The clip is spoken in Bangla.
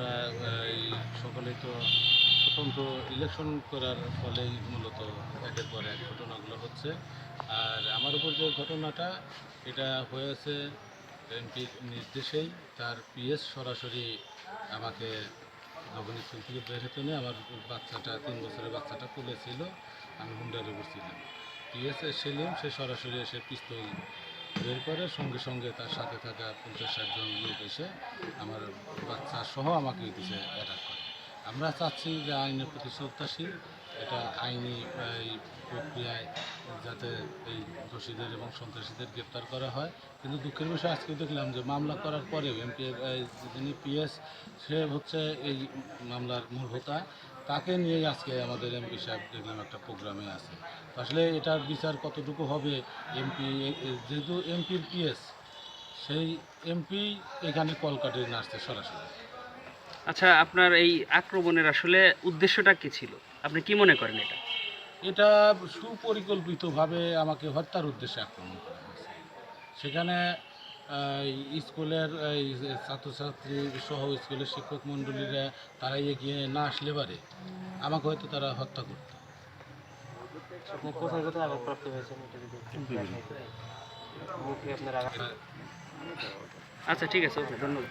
আমরা এই সকলেই তো স্বতন্ত্র ইলেকশন করার ফলেই মূলত একের পর এক ঘটনাগুলো হচ্ছে। আর আমার উপর যে ঘটনাটা, এটা হয়েছে এমপির নির্দেশেই। তার পিএস সরাসরি আমাকে যখন স্কুল থেকে বের হতে নিয়ে আমার বাচ্চাটা, তিন বছরের বাচ্চাটা তুলেছিল। আমি হুন্ডার উপর ছিলাম পিএস সেলিম সে সরাসরি এসে পিস্তল বের করে সঙ্গে সঙ্গে তার সাথে থাকা পঞ্চাশ ষাটজন লোক এসে আমার বাচ্চা সহ আমাকে দিছে অ্যাটাক করে। আমরা চাচ্ছি যে আইনের প্রতি শ্রদ্ধাশীল এটা আইনি প্রক্রিয়ায় যাতে এই দোষীদের এবং সন্ত্রাসীদের গ্রেপ্তার করা হয়। কিন্তু দুঃখের বিষয়, আজকে দেখলাম যে মামলা করার পরেও এমপি যিনি পিএস, সে হচ্ছে এই মামলার মূল হোতা তাকে নিয়ে আজকে আমাদের এমপি সাহেব দেখলাম একটা প্রোগ্রামে আছে। আসলে এটার বিচার কতটুকু হবে এমপি যেহেতু এমপির পিএস, সেই এমপি এখানে কলকাটে নাচতে সরাসরি। আচ্ছা আপনার এই আক্রমণের আসলে উদ্দেশ্যটা কি ছিল? আপনি কি মনে করেন এটা? এটা সুপরিকল্পিতভাবে আমাকে হত্যার উদ্দেশ্যে আক্রমণ করা হয়েছে। সেখানে স্কুলের এই ছাত্রছাত্রী সহ স্কুলের শিক্ষক মণ্ডলীরা তারা এগিয়ে না আসলে পারে আমাকে হয়তো তারা হত্যা করত। আচ্ছা ঠিক আছে ওকে ধন্যবাদ।